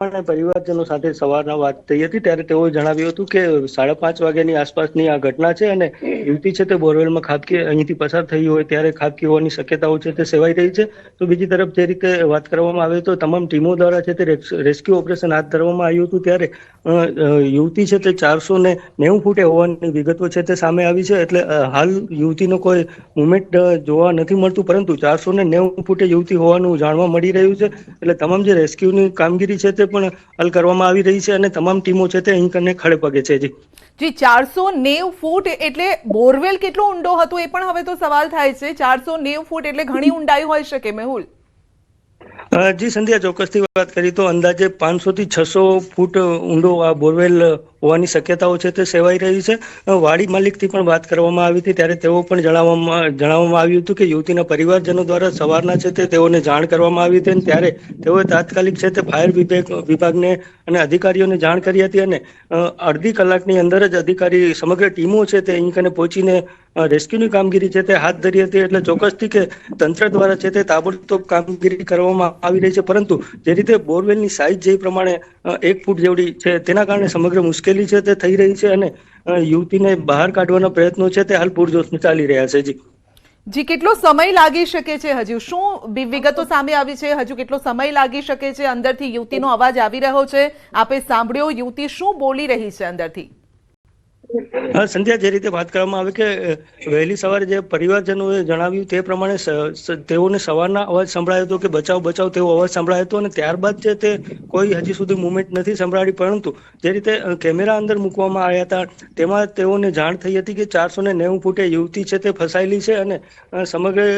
પ્રમાણે પરિવારજનો સાથે સવારના વાત થઈ હતી, ત્યારે તેઓએ જણાવ્યું હતું કે સાડા પાંચ વાગ્યાની આસપાસની આ ઘટના છે અને યુવતી છે તે બોરવેલમાં ખાબકી અહીંથી પસાર થઈ હોય ત્યારે ખાબકી હોવાની શક્યતાઓ છે તે સેવાઈ રહી છે. તો બીજી તરફ જે રીતે વાત કરવામાં આવે તો તમામ ટીમો દ્વારા છે તે રેસ- રેસ્ક્યુ ઓપરેશન હાથ ધરવામાં આવ્યું હતું ત્યારે યુવતી છે તે ચારસો ને નેવું ફૂટે હોવાની વિગતો છે તે સામે આવી છે એટલે હાલ યુવતીનો કોઈ મુવમેન્ટ જોવા નથી મળતું, પરંતુ ચારસો ને નેવું ફૂટે યુવતી હોવાનું જાણવા મળી રહ્યું છે. એટલે તમામ જે રેસ્ક્યુની કામગીરી છે તે પણ હલ કરવામાં આવી રહી છે અને તમામ ટીમો છે તે અહીં કને ખડે પગે છે. જી. જી, ચારસો નેવ ફૂટ એટલે બોરવેલ કેટલો ઊંડો હતો એ પણ હવે તો સવાલ થાય છે. ચારસો નેવ ફૂટ એટલે ઘણી ઊંડાઈ હોઈ શકે, મેહુલ. જી, સંધ્યા, ચોક્કસથી વાત કરી તો અંદાજે પાંચસો થી છસો ફૂટ ઊંડો આ બોરવેલ હોવાની શક્યતાઓ છે તે સેવાઈ રહી છે. વાડી માલિકથી પણ વાત કરવામાં આવી હતી, ત્યારે તેઓ પણ જણાવવામાં જણાવવામાં આવ્યું હતું કે યુવતીના પરિવારજનો દ્વારા સવારના છે તે તેઓને જાણ કરવામાં આવી હતી અને ત્યારે તેઓએ તાત્કાલિક છે તે ફાયર વિભાગ, વિભાગને અને અધિકારીઓને જાણ કરી હતી અને અડધી કલાકની અંદર જ અધિકારી સમગ્ર ટીમો છે તે અહીં કને પહોંચીને રેસ્ક્યુની કામગીરી છે તે હાથ ધરી હતી એટલે ચોક્કસથી કે તંત્ર દ્વારા છે તે તાબડતોબ કામગીરી કરવામાં આવી રહી છે. પરંતુ જે રીતે બોરવેલની સાઇઝ જે પ્રમાણે એક ફૂટ જેવડી છે તેના કારણે સમગ્ર મુશ્કેલી છે તે થઈ રહી છે અને યુવતીને બહાર કાઢવાના પ્રયત્નો છે તે હાલ પૂરજોશમાં ચાલી રહ્યા છે. જી. જી, કેટલો સમય લાગી શકે છે હજુ? શું વિગતો સામે આવી છે? હજુ કેટલો સમય લાગી શકે છે? અંદરથી યુવતીનો અવાજ આવી રહ્યો છે. આપે સાંભળ્યો, યુવતી શું બોલી રહી છે અંદરથી? હા, સંધ્યા, જે રીતે વાત કરવામાં આવે કે વહેલી સવારે જે પરિવારજનોએ જણાવ્યું તે પ્રમાણે તેઓને સવારના અવાજ સંભળાયો હતો કે બચાવ બચાવ તેવો અવાજ સંભળાયો હતો અને ત્યારબાદ છે તે કોઈ હજી સુધી મુવમેન્ટ નથી સંભળાડી, પરંતુ જે રીતે કેમેરા અંદર મૂકવામાં આવ્યા હતા, તેમાં તેઓને જાણ થઈ હતી કે ચારસો ને નેવું ફૂટે યુવતી છે તે ફસાયેલી છે અને સમગ્ર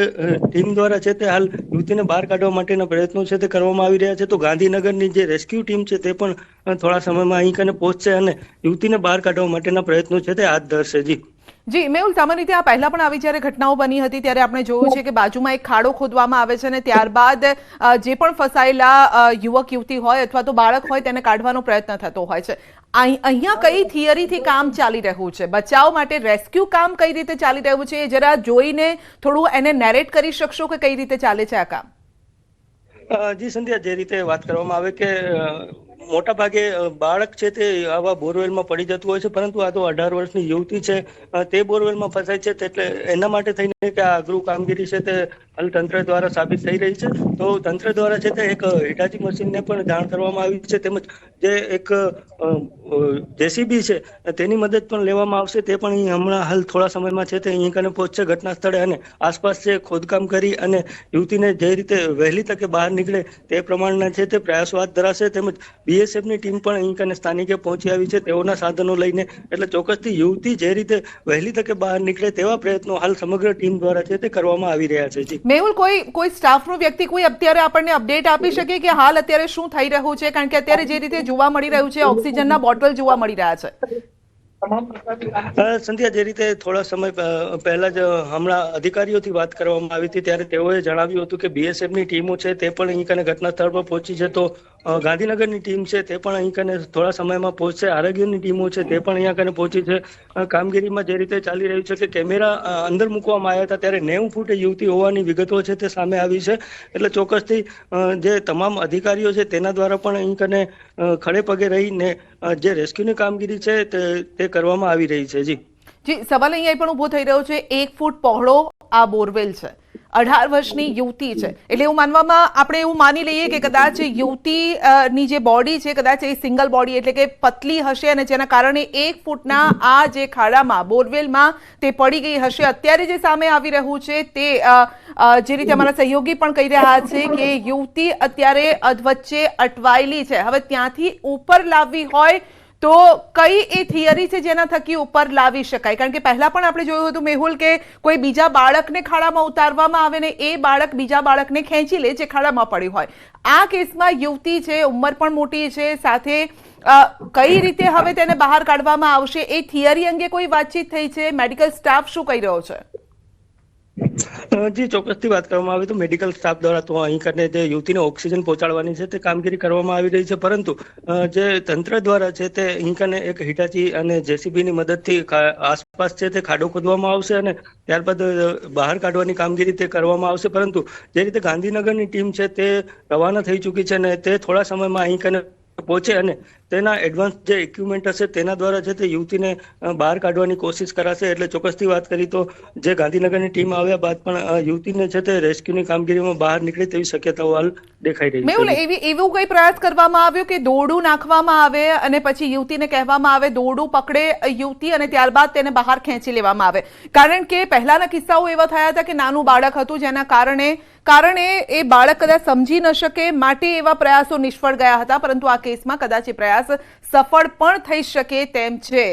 ટીમ દ્વારા છે તે હાલ યુવતીને બહાર કાઢવા માટેના પ્રયત્નો છે તે કરવામાં આવી રહ્યા છે. તો ગાંધીનગરની જે રેસ્ક્યુ ટીમ છે તે પણ થોડા સમયમાં અહીં કને પહોંચશે અને યુવતીને બહાર કાઢવા માટેના પ્રયત્નો છે તે હાથ ધરશે જી. જી મેહુલ સામાન્ય રીતે આ પહેલા પણ આવી જ્યારે ઘટનાઓ બની હતી ત્યારે આપણે જોયું છે કે બાજુમાં એક ખાડો ખોદવામાં આવે છે અને ત્યારબાદ જે પણ ફસાયેલા યુવક યુવતી હોય અથવા તો બાળક હોય તેને કાઢવાનો પ્રયત્ન થતો હોય છે. અહીં- અહીંયા કઈ થિયરીથી કામ ચાલી રહ્યું છે? બચાવ માટે રેસ્ક્યુ કામ કઈ રીતે ચાલી રહ્યું છે? એ જરા જોઈને થોડું એને નેરેટ કરી શકશો કે કઈ રીતે ચાલે છે આ કામ? જી સંધ્યા જે રીતે વાત કરવામાં આવે કે મોટા ભાગે બાળક છે તે આવા બોરવેલમાં પડી જતું હોય છે, પરંતુ આ તો અઢાર વર્ષની યુવતી છે. તે બોરવેલમાં ફસાય છે એટલે એના માટે થઈને કે આ અઘરું કામગીરી છે તે હાલ તંત્ર દ્વારા સાબિત થઈ રહી છે. તો તંત્ર દ્વારા છે તે એક હિટાચી મશીનને પણ જાણ કરવામાં આવી છે, તેમજ જે એક જેસીબી છે, તેની મદદ પણ લેવામાં આવશે, તે પણ હમણાં હાલ થોડા સમયમાં છે તે અહીં કને પહોંચશે ઘટના સ્થળે અને આસપાસ છે ખોદકામ કરી અને યુવતીને જે રીતે વહેલી તકે બહાર નીકળે તે પ્રમાણના છે તે પ્રયાસો હાથ ધરાશે, તેમજ બીએસએફની ટીમ પણ અહીં કને સ્થાનિકે પહોંચી આવી છે તેઓના સાધનો લઈને. એટલે ચોક્કસથી યુવતી જે રીતે વહેલી તકે બહાર નીકળે તેવા પ્રયત્નો હાલ સમગ્ર ટીમ દ્વારા છે તે કરવામાં આવી રહ્યા છે જી. મેહુલ કોઈ કોઈ સ્ટાફનો વ્યક્તિ કોઈ અત્યારે આપણને અપડેટ આપી શકે કે હાલ અત્યારે શું થઈ રહ્યું છે? કારણ કે અત્યારે જે રીતે જોવા મળી રહ્યું છે ઓક્સિજનના બોટલ જોવા મળી રહ્યા છે. સંધ્યા જે રીતે થોડા સમય પહેલા જ હમણાં અધિકારીઓથી વાત કરવામાં આવી હતી ત્યારે તેઓએ જણાવ્યું હતું કે બીએસએફની ટીમો છે તે પણ અહીં કને ઘટના સ્થળ પર પહોંચી છે. તો ગાંધીનગરની ટીમ છે તે પણ અહીં કને થોડા સમયમાં પહોંચશે. આરોગ્યની ટીમો છે તે પણ અહીંયા કને પહોંચી છે. કામગીરીમાં જે રીતે ચાલી રહ્યું છે કે કેમેરા અંદર મૂકવામાં આવ્યા હતા ત્યારે નેવું ફૂટે યુવતી હોવાની વિગતો છે તે સામે આવી છે. એટલે ચોક્કસથી જે તમામ અધિકારીઓ છે તેના દ્વારા પણ અહીં કને ખડે પગે રહીને જે રેસ્ક્યુની કામગીરી છે તે કરવામાં આવી રહી છે. જી. જી, સવાલ અહીંયા પણ ઊભો થઈ રહ્યો છે. એક ફૂટ પહોળો આ બોરવેલ છે. અઢાર વર્ષની યુવતી છે. એટલે એવું માનવામાં આપણે એવું માની લઈએ કે કદાચ યુવતી ની જે બોડી છે, કદાચ એ સિંગલ બોડી એટલે કે પતલી હશે અને જેના કારણે એક ફૂટના આ જે ખાડામાં, બોરવેલમાં તે પડી ગઈ હશે. અત્યારે જે સામે આવી રહ્યું છે તે જે રીતે અમારા સહયોગી પણ કહી રહ્યા છે કે યુવતી અત્યારે અધવચ્ચે અટવાયેલી છે. હવે ત્યાંથી ઉપર લાવવી હોય તો કઈ એ થિયરી છે જેના થકી ઉપર લાવી શકાય? કારણ કે પહેલા પણ આપણે જોયું હતું મેહુલ કે કોઈ બીજા બાળકને ખાડામાં ઉતારવામાં આવે ને એ બાળક બીજા બાળકને ખેંચી લે જે ખાડામાં પડ્યું હોય. આ કેસમાં યુવતી છે, ઉંમર પણ મોટી છે, સાથે કઈ રીતે હવે તેને બહાર કાઢવામાં આવશે એ થિયરી અંગે કોઈ વાતચીત થઈ છે? મેડિકલ સ્ટાફ શું કહી રહ્યો છે? જી, ચોક્કસથી વાત કરવામાં આવે તો મેડિકલ સ્ટાફ દ્વારા તો અહીં કરીને જે યુવતીને ઓક્સિજન પહોંચાડવાની છે તે કામગીરી કરવામાં આવી રહી છે. પરંતુ જે તંત્ર દ્વારા છે તે અહીં કને એક હિટાચી અને જેસીબીની મદદથી આસપાસ છે તે ખાડો ખોદવામાં આવશે અને ત્યારબાદ બહાર કાઢવાની કામગીરી તે કરવામાં આવશે. પરંતુ, જે રીતે ગાંધીનગરની ટીમ છે તે રવાના થઈ ચૂકી છે અને તે થોડા સમયમાં અહીં કને પહોંચે અને તેના એડવાન્સ જે ઇક્વિપમેન્ટ હશે તેના દ્વારા છે તે યુવતીને બહાર કાઢવાની કોશિશ કરાશે. એટલે ચોક્કસથી વાત કરી તો જે ગાંધીનગરની ટીમ આવ્યા બાદ પણ યુવતીને છે તે રેસ્ક્યુની કામગીરીમાં બહાર નીકળે તેવી શક્યતાઓ હાલ દેખાઈ રહી છે. એવી એવું કઈ પ્રયાસ કરવામાં આવ્યો કે દોરડું નાખવામાં આવે અને પછી યુવતીને કહેવામાં આવે દોરડું પકડે યુવતી અને ત્યારબાદ તેને બહાર ખેંચી લેવામાં આવે? કારણ કે પહેલાના કિસ્સાઓ એવા થયા હતા કે નાનું બાળક હતું જેના કારણે કારણે એ બાળક કદાચ સમજી ન શકે, માટે એવા પ્રયાસો નિષ્ફળ ગયા હતા, પરંતુ આ કેસમાં કદાચ એ પ્રયાસ સફળ પણ થઈ શકે તેમ છે.